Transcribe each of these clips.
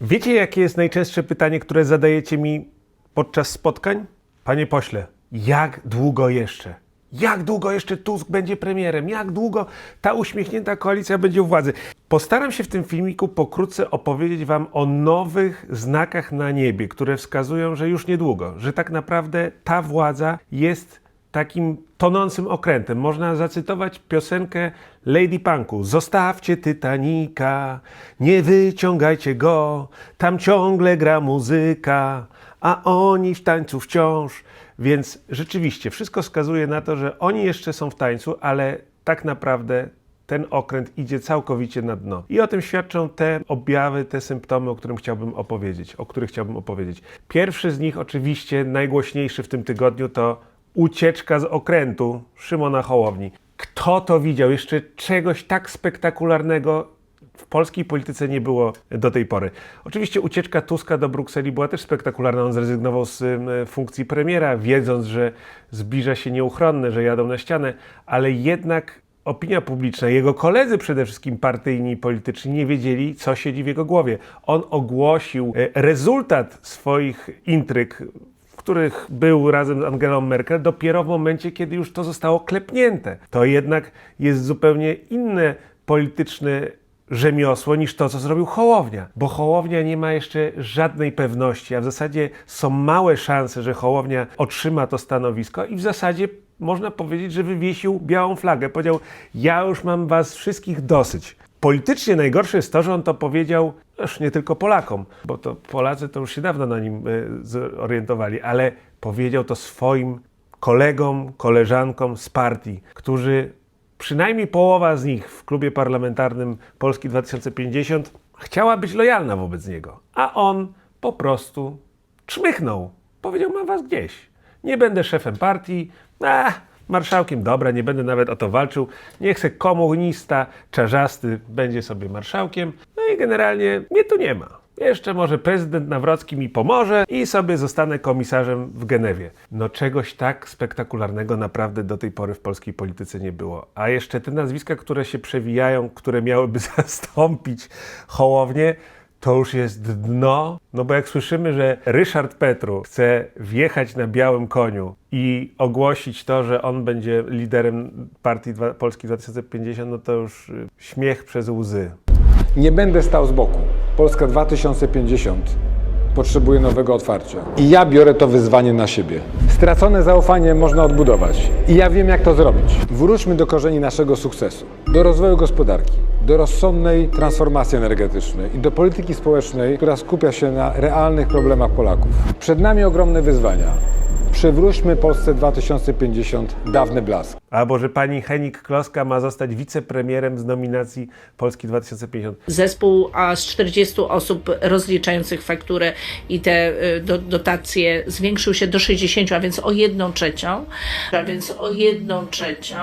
Wiecie, jakie jest najczęstsze pytanie, które zadajecie mi podczas spotkań? Panie pośle, jak długo jeszcze? Jak długo jeszcze Tusk będzie premierem? Jak długo ta uśmiechnięta koalicja będzie u władzy? Postaram się w tym filmiku pokrótce opowiedzieć Wam o nowych znakach na niebie, które wskazują, że już niedługo, że tak naprawdę ta władza jest takim tonącym okrętem. Można zacytować piosenkę Lady Punku. Zostawcie Titanica, nie wyciągajcie go, tam ciągle gra muzyka, a oni w tańcu wciąż. Więc rzeczywiście wszystko wskazuje na to, że oni jeszcze są w tańcu, ale tak naprawdę ten okręt idzie całkowicie na dno. I o tym świadczą te objawy, te symptomy, o którym chciałbym opowiedzieć, o których chciałbym opowiedzieć. Pierwszy z nich, oczywiście najgłośniejszy w tym tygodniu, to ucieczka z okrętu Szymona Hołowni. Kto to widział? Jeszcze czegoś tak spektakularnego w polskiej polityce nie było do tej pory. Oczywiście ucieczka Tuska do Brukseli była też spektakularna. On zrezygnował z funkcji premiera, wiedząc, że zbliża się nieuchronne, że jadą na ścianę, ale jednak opinia publiczna, jego koledzy przede wszystkim partyjni i polityczni nie wiedzieli, co siedzi w jego głowie. On ogłosił e, rezultat swoich intryg których był razem z Angelą Merkel, dopiero w momencie, kiedy już to zostało klepnięte. To jednak jest zupełnie inne polityczne rzemiosło niż to, co zrobił Hołownia. Bo Hołownia nie ma jeszcze żadnej pewności, a w zasadzie są małe szanse, że Hołownia otrzyma to stanowisko i w zasadzie można powiedzieć, że wywiesił białą flagę. Powiedział, ja już mam was wszystkich dosyć. Politycznie najgorsze jest to, że on to powiedział już nie tylko Polakom, bo to Polacy to już się dawno na nim e, zorientowali, ale powiedział to swoim kolegom, koleżankom z partii, którzy przynajmniej połowa z nich w klubie parlamentarnym Polski 2050 chciała być lojalna wobec niego, a on po prostu czmychnął. Powiedział: Mam was gdzieś. Nie będę szefem partii. A, marszałkiem, dobra, nie będę nawet o to walczył. Niech se komunista, czarzasty będzie sobie marszałkiem. No i generalnie mnie tu nie ma. Jeszcze może prezydent Nawrocki mi pomoże i sobie zostanę komisarzem w Genewie. No czegoś tak spektakularnego naprawdę do tej pory w polskiej polityce nie było. A jeszcze te nazwiska, które się przewijają, które miałyby zastąpić Hołownię, to już jest dno. No bo jak słyszymy, że Ryszard Petru chce wjechać na białym koniu i ogłosić to, że on będzie liderem partii Polski 2050, no to już y, śmiech przez łzy. Nie będę stał z boku. Polska 2050 potrzebuje nowego otwarcia. I ja biorę to wyzwanie na siebie. Stracone zaufanie można odbudować. I ja wiem, jak to zrobić. Wróćmy do korzeni naszego sukcesu. Do rozwoju gospodarki, do rozsądnej transformacji energetycznej i do polityki społecznej, która skupia się na realnych problemach Polaków. Przed nami ogromne wyzwania. Przywróćmy Polsce 2050 dawny blask. Albo że pani Henik Kloska ma zostać wicepremierem z nominacji Polski 2050. zespół aż 40 osób rozliczających fakturę i te y, do, dotacje zwiększył się do 60, a więc o jedną trzecią, a więc o jedną trzecią.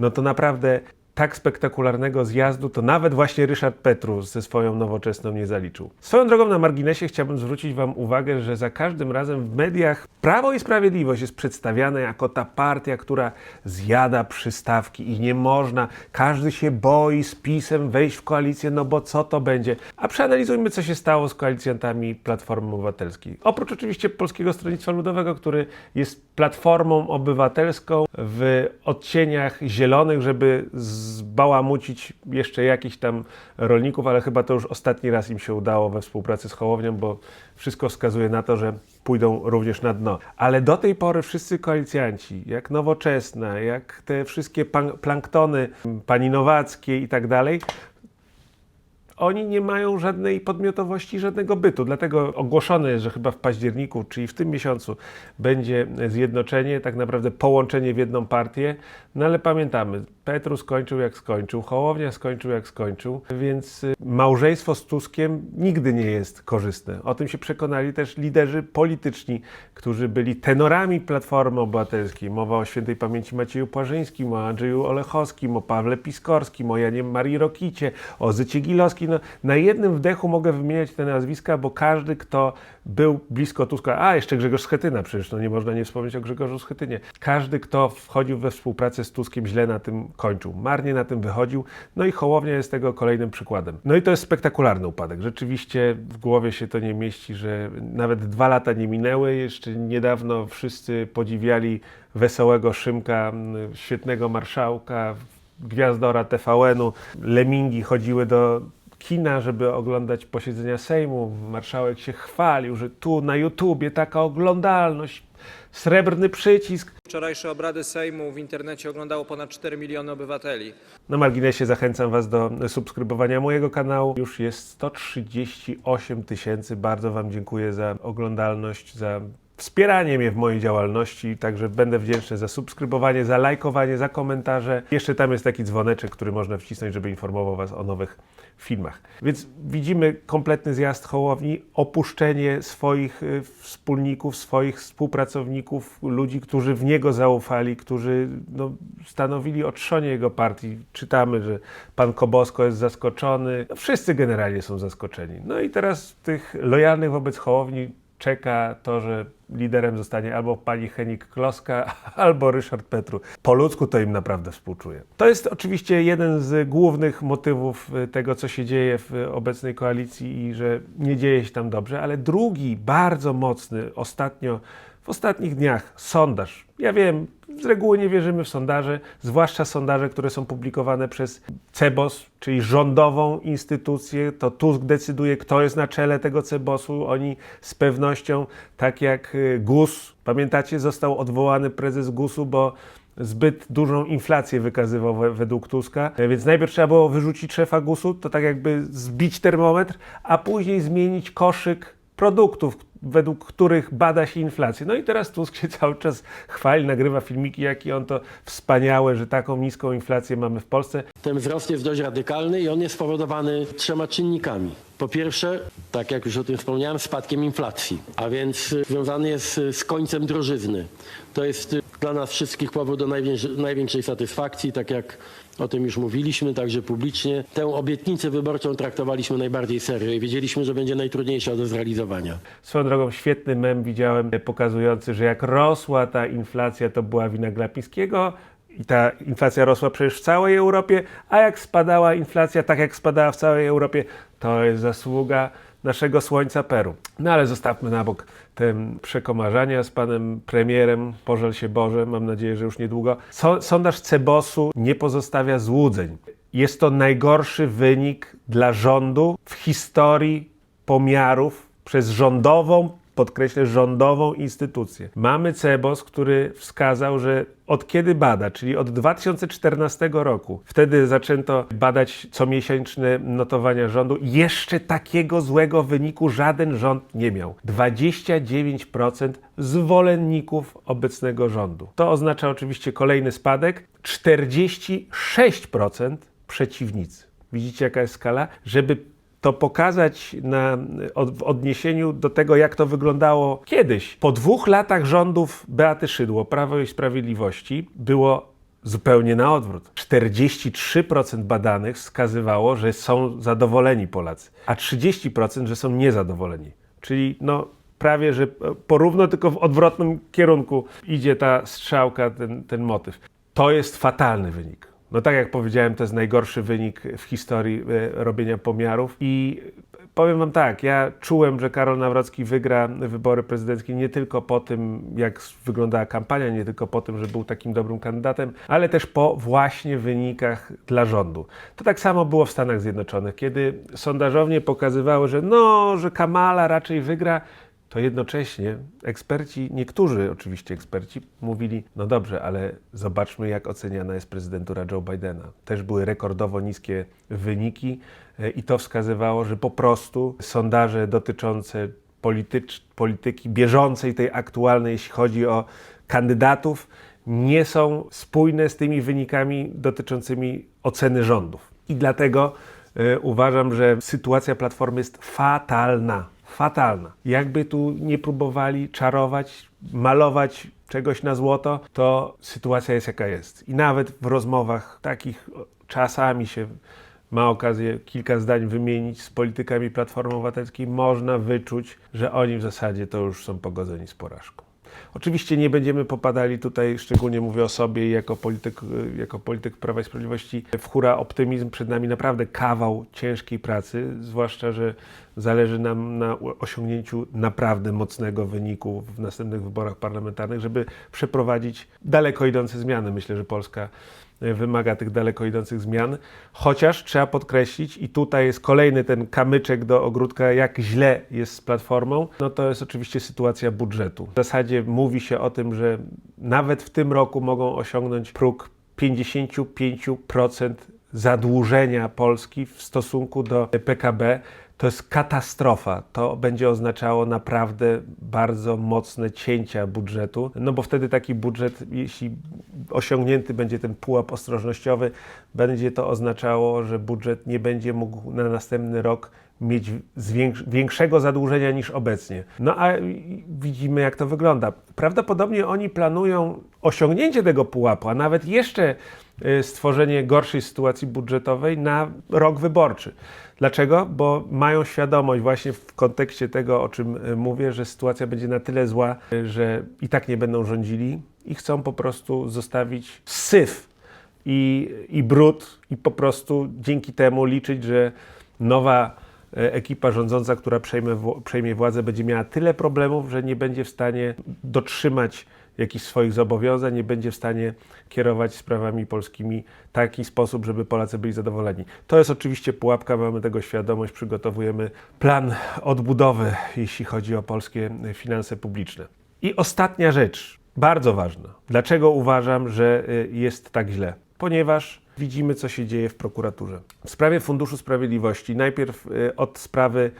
no to naprawdę tak spektakularnego zjazdu to nawet właśnie Ryszard Petru ze swoją nowoczesną nie zaliczył. Swoją drogą na marginesie chciałbym zwrócić Wam uwagę, że za każdym razem w mediach Prawo i Sprawiedliwość jest przedstawiane jako ta partia, która zjada przystawki i nie można, każdy się boi z PiSem wejść w koalicję, no bo co to będzie? A przeanalizujmy, co się stało z koalicjantami Platformy Obywatelskiej. Oprócz oczywiście Polskiego Stronnictwa Ludowego, który jest platformą obywatelską w odcieniach zielonych, żeby zbałamucić jeszcze jakichś tam rolników, ale chyba to już ostatni raz im się udało we współpracy z Hołownią, bo wszystko wskazuje na to, że pójdą również na dno. Ale do tej pory wszyscy koalicjanci, jak Nowoczesna, jak te wszystkie planktony, pani Nowackiej i tak dalej, oni nie mają żadnej podmiotowości, żadnego bytu. Dlatego ogłoszone jest, że chyba w październiku, czyli w tym miesiącu, będzie zjednoczenie, tak naprawdę połączenie w jedną partię. No ale pamiętamy, Petru skończył jak skończył, Hołownia skończył jak skończył, więc y, małżeństwo z Tuskiem nigdy nie jest korzystne. O tym się przekonali też liderzy polityczni, którzy byli tenorami Platformy Obywatelskiej. Mowa o świętej pamięci Macieju Płażyńskim, o Andrzeju Olechowskim, o Pawle Piskorskim, o Janie Marii Rokicie, o Zycie Gilowskiej. No, na jednym wdechu mogę wymieniać te nazwiska, bo każdy, kto był blisko Tuska, a jeszcze Grzegorz Schetyna przecież, no nie można nie wspomnieć o Grzegorzu Schetynie. Każdy, kto wchodził we współpracę z Tuskiem, źle na tym kończył. Marnie na tym wychodził. No i Hołownia jest tego kolejnym przykładem. No i to jest spektakularny upadek. Rzeczywiście w głowie się to nie mieści, że nawet dwa lata nie minęły. Jeszcze niedawno wszyscy podziwiali wesołego Szymka, świetnego marszałka, gwiazdora TVN-u. Lemingi chodziły do kina, żeby oglądać posiedzenia Sejmu. Marszałek się chwalił, że tu na YouTubie taka oglądalność, srebrny przycisk. Wczorajsze obrady Sejmu w internecie oglądało ponad 4 miliony obywateli. Na marginesie zachęcam Was do subskrybowania mojego kanału. Już jest 138 tysięcy. Bardzo Wam dziękuję za oglądalność, za wspieranie mnie w mojej działalności. Także będę wdzięczny za subskrybowanie, za lajkowanie, za komentarze. Jeszcze tam jest taki dzwoneczek, który można wcisnąć, żeby informował Was o nowych filmach. Więc widzimy kompletny zjazd Hołowni, opuszczenie swoich y, wspólników, swoich współpracowników, ludzi, którzy w niego zaufali, którzy no, stanowili otrzonie jego partii. Czytamy, że pan Kobosko jest zaskoczony. No, wszyscy generalnie są zaskoczeni. No i teraz tych lojalnych wobec Hołowni czeka to, że liderem zostanie albo pani Henik Kloska, albo Ryszard Petru. Po ludzku to im naprawdę współczuję. To jest oczywiście jeden z głównych motywów y, tego, co się dzieje w obecnej koalicji i że nie dzieje się tam dobrze, ale drugi, bardzo mocny ostatnio, w ostatnich dniach sondaż. Ja wiem, z reguły nie wierzymy w sondaże, zwłaszcza sondaże, które są publikowane przez CEBOS, czyli rządową instytucję. To Tusk decyduje, kto jest na czele tego CEBOS-u. Oni z pewnością, tak jak y, GUS, pamiętacie, został odwołany prezes GUS-u, bo zbyt dużą inflację wykazywał we, według Tuska. E, Więc najpierw trzeba było wyrzucić szefa GUS-u, to tak jakby zbić termometr, a później zmienić koszyk produktów, według których bada się inflację. No i teraz Tusk się cały czas chwali, nagrywa filmiki, jaki on to wspaniałe, że taką niską inflację mamy w Polsce. Ten wzrost jest dość radykalny i on jest spowodowany trzema czynnikami. Po pierwsze, tak jak już o tym wspomniałem, spadkiem inflacji, a więc y, związany jest y, z końcem drożyzny. To jest y, dla nas wszystkich powód do największej, największej satysfakcji, tak jak o tym już mówiliśmy, także publicznie. Tę obietnicę wyborczą traktowaliśmy najbardziej serio i wiedzieliśmy, że będzie najtrudniejsza do zrealizowania. Swoją drogą świetny mem widziałem e, pokazujący, że jak rosła ta inflacja, to była wina Glapińskiego i ta inflacja rosła przecież w całej Europie, a jak spadała inflacja, tak jak spadała w całej Europie, to jest zasługa naszego słońca Peru. No ale zostawmy na bok te przekomarzania z panem premierem, pożal się Boże, mam nadzieję, że już niedługo. So, sondaż Cebosu nie pozostawia złudzeń. Jest to najgorszy wynik dla rządu w historii pomiarów przez rządową, podkreślę, rządową instytucję. Mamy CEBOS, który wskazał, że od kiedy bada, czyli od 2014 roku, wtedy zaczęto badać comiesięczne notowania rządu, jeszcze takiego złego wyniku żaden rząd nie miał. 29% zwolenników obecnego rządu. To oznacza oczywiście kolejny spadek, 46% przeciwnicy. Widzicie, jaka jest skala? Żeby to pokazać na, w odniesieniu do tego, jak to wyglądało kiedyś. Po dwóch latach rządów Beaty Szydło, Prawo i Sprawiedliwości, było zupełnie na odwrót. 43% badanych wskazywało, że są zadowoleni Polacy, a 30% że są niezadowoleni. Czyli no, prawie, że porówno, tylko w odwrotnym kierunku idzie ta strzałka, ten, ten motyw. To jest fatalny wynik. No tak jak powiedziałem, to jest najgorszy wynik w historii e, robienia pomiarów i powiem wam tak, ja czułem, że Karol Nawrocki wygra wybory prezydenckie nie tylko po tym, jak wyglądała kampania, nie tylko po tym, że był takim dobrym kandydatem, ale też po właśnie wynikach dla rządu. To tak samo było w Stanach Zjednoczonych, kiedy sondażownie pokazywały, że no, że Kamala raczej wygra, to jednocześnie eksperci, niektórzy oczywiście eksperci, mówili: No dobrze, ale zobaczmy, jak oceniana jest prezydentura Joe Bidena. Też były rekordowo niskie wyniki e, i to wskazywało, że po prostu sondaże dotyczące politycz, polityki bieżącej, tej aktualnej, jeśli chodzi o kandydatów, nie są spójne z tymi wynikami dotyczącymi oceny rządów. I dlatego e, uważam, że sytuacja Platformy jest fatalna fatalna. Jakby tu nie próbowali czarować, malować czegoś na złoto, to sytuacja jest jaka jest. I nawet w rozmowach takich czasami się ma okazję kilka zdań wymienić z politykami Platformy Obywatelskiej, można wyczuć, że oni w zasadzie to już są pogodzeni z porażką. Oczywiście nie będziemy popadali tutaj, szczególnie mówię o sobie i jako polityk, jako polityk Prawa i Sprawiedliwości, w hura optymizm. Przed nami naprawdę kawał ciężkiej pracy, zwłaszcza, że zależy nam na osiągnięciu naprawdę mocnego wyniku w następnych wyborach parlamentarnych, żeby przeprowadzić daleko idące zmiany. Myślę, że Polska wymaga tych daleko idących zmian, chociaż trzeba podkreślić, i tutaj jest kolejny ten kamyczek do ogródka, jak źle jest z Platformą, no to jest oczywiście sytuacja budżetu. W zasadzie mówi się o tym, że nawet w tym roku mogą osiągnąć próg 55% zadłużenia Polski w stosunku do PKB. To jest katastrofa. To będzie oznaczało naprawdę bardzo mocne cięcia budżetu, no bo wtedy taki budżet, jeśli osiągnięty będzie ten pułap ostrożnościowy, będzie to oznaczało, że budżet nie będzie mógł na następny rok mieć większego zadłużenia niż obecnie. No a widzimy, jak to wygląda. Prawdopodobnie oni planują osiągnięcie tego pułapu, a nawet jeszcze y, stworzenie gorszej sytuacji budżetowej na rok wyborczy. Dlaczego? Bo mają świadomość właśnie w kontekście tego, o czym y, mówię, że sytuacja będzie na tyle zła, y, że i tak nie będą rządzili i chcą po prostu zostawić syf i, i brud i po prostu dzięki temu liczyć, że nowa e, ekipa rządząca, która przejmie, przejmie władzę, będzie miała tyle problemów, że nie będzie w stanie dotrzymać jakichś swoich zobowiązań, nie będzie w stanie kierować sprawami polskimi w taki sposób, żeby Polacy byli zadowoleni. To jest oczywiście pułapka, mamy tego świadomość, przygotowujemy plan odbudowy, jeśli chodzi o polskie finanse publiczne. I ostatnia rzecz, bardzo ważna. Dlaczego uważam, że y, jest tak źle? Ponieważ widzimy, co się dzieje w prokuraturze. W sprawie Funduszu Sprawiedliwości najpierw y, od sprawy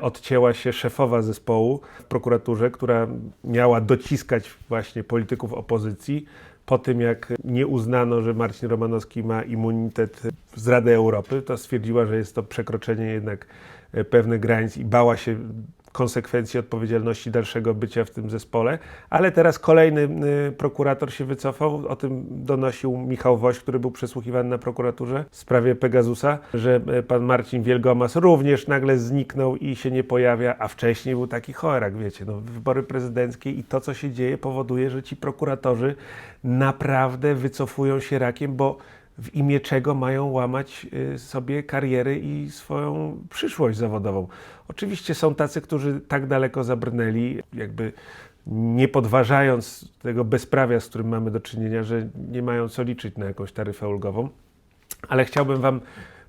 odcięła się szefowa zespołu w prokuraturze, która miała dociskać właśnie polityków opozycji. Po tym, jak nie uznano, że Marcin Romanowski ma immunitet z Rady Europy, to stwierdziła, że jest to przekroczenie jednak y, pewnych granic i bała się konsekwencji odpowiedzialności dalszego bycia w tym zespole, ale teraz kolejny y, prokurator się wycofał. O tym donosił Michał Woś, który był przesłuchiwany na prokuraturze w sprawie Pegasusa, że y, pan Marcin Wielgomas również nagle zniknął i się nie pojawia, a wcześniej był taki chorak, wiecie, no, wybory prezydenckie i to, co się dzieje, powoduje, że ci prokuratorzy naprawdę wycofują się rakiem, bo w imię czego mają łamać y, sobie kariery i swoją przyszłość zawodową. Oczywiście są tacy, którzy tak daleko zabrnęli, jakby nie podważając tego bezprawia, z którym mamy do czynienia, że nie mają co liczyć na jakąś taryfę ulgową. Ale chciałbym Wam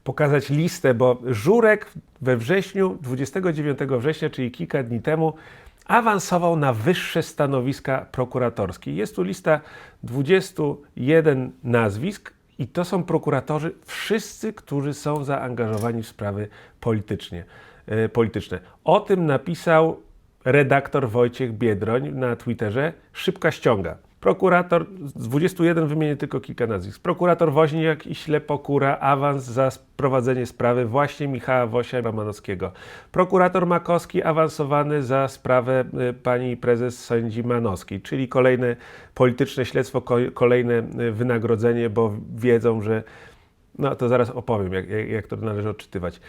pokazać listę, bo Żurek we wrześniu, 29 września, czyli kilka dni temu, awansował na wyższe stanowiska prokuratorskie. Jest tu lista 21 nazwisk i to są prokuratorzy wszyscy, którzy są zaangażowani w sprawy politycznie, e, polityczne. O tym napisał redaktor Wojciech Biedroń na Twitterze. Szybka ściąga. Prokurator, z 21 wymienię tylko kilka nazwisk. Prokurator Woźniak i Ślepokura, awans za prowadzenie sprawy właśnie Michała Wosia Romanowskiego. Prokurator Makowski awansowany za sprawę y, pani prezes sędzi Manowskiej, czyli kolejne polityczne śledztwo, ko- kolejne y, wynagrodzenie, bo wiedzą, że no to zaraz opowiem, jak, jak, to należy odczytywać.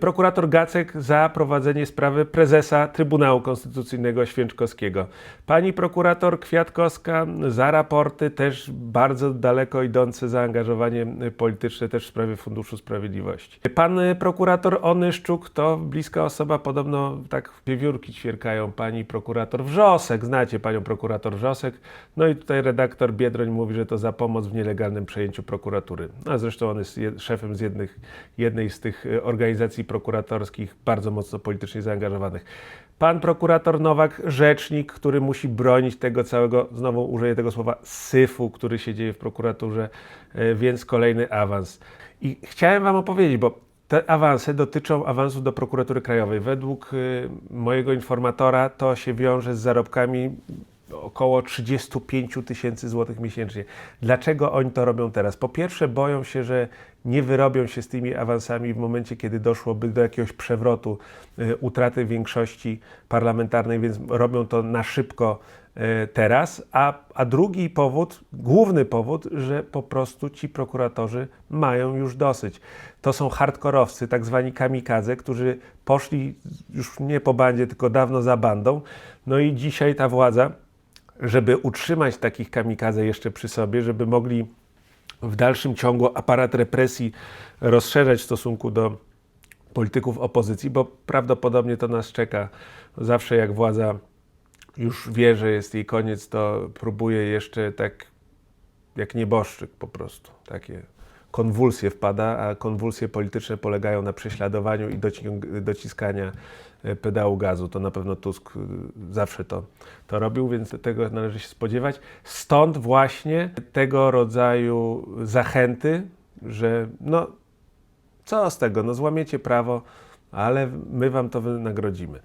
Prokurator Gacek za prowadzenie sprawy prezesa Trybunału Konstytucyjnego Święczkowskiego. Pani prokurator Kwiatkowska za raporty, też bardzo daleko idące zaangażowanie polityczne też w sprawie Funduszu Sprawiedliwości. Pan prokurator Onyszczuk to bliska osoba, podobno tak wiewiórki ćwierkają. Pani prokurator Wrzosek, znacie panią prokurator Wrzosek. No i tutaj redaktor Biedroń mówi, że to za pomoc w nielegalnym przejęciu prokuratury. A zresztą on jest je- szefem z jednych, jednej z tych e, organizacji prokuratorskich bardzo mocno politycznie zaangażowanych. Pan prokurator Nowak, rzecznik, który musi bronić tego całego, znowu użyję tego słowa, syfu, który się dzieje w prokuraturze, e, więc kolejny awans. I chciałem Wam opowiedzieć, bo te awanse dotyczą awansów do prokuratury krajowej. Według y, mojego informatora to się wiąże z zarobkami około 35 tysięcy złotych miesięcznie. Dlaczego oni to robią teraz? Po pierwsze, boją się, że nie wyrobią się z tymi awansami w momencie, kiedy doszłoby do jakiegoś przewrotu, y, utraty większości parlamentarnej, więc robią to na szybko y, teraz. A, a drugi powód, główny powód, że po prostu ci prokuratorzy mają już dosyć. To są hardkorowcy, tak zwani kamikadze, którzy poszli już nie po bandzie, tylko dawno za bandą. No i dzisiaj ta władza żeby utrzymać takich kamikaze jeszcze przy sobie, żeby mogli w dalszym ciągu aparat represji rozszerzać w stosunku do polityków opozycji, bo prawdopodobnie to nas czeka. Zawsze jak władza już wie, że jest jej koniec, to próbuje jeszcze tak jak nieboszczyk po prostu. Takie konwulsje wpada, a konwulsje polityczne polegają na prześladowaniu i dociskania e, pedału gazu. To na pewno Tusk y, zawsze to, to robił, więc tego należy się spodziewać. Stąd właśnie tego rodzaju zachęty, że no co z tego, no złamiecie prawo, ale my wam to wynagrodzimy.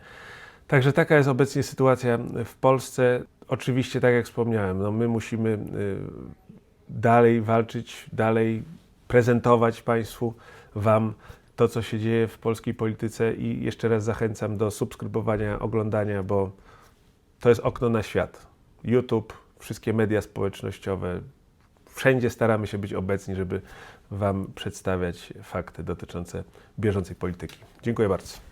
Także taka jest obecnie sytuacja w Polsce. Oczywiście, tak jak wspomniałem, no my musimy y, dalej walczyć, dalej prezentować Państwu, Wam to, co się dzieje w polskiej polityce i jeszcze raz zachęcam do subskrybowania, oglądania, bo to jest okno na świat. YouTube, wszystkie media społecznościowe, wszędzie staramy się być obecni, żeby Wam przedstawiać fakty dotyczące bieżącej polityki. Dziękuję bardzo.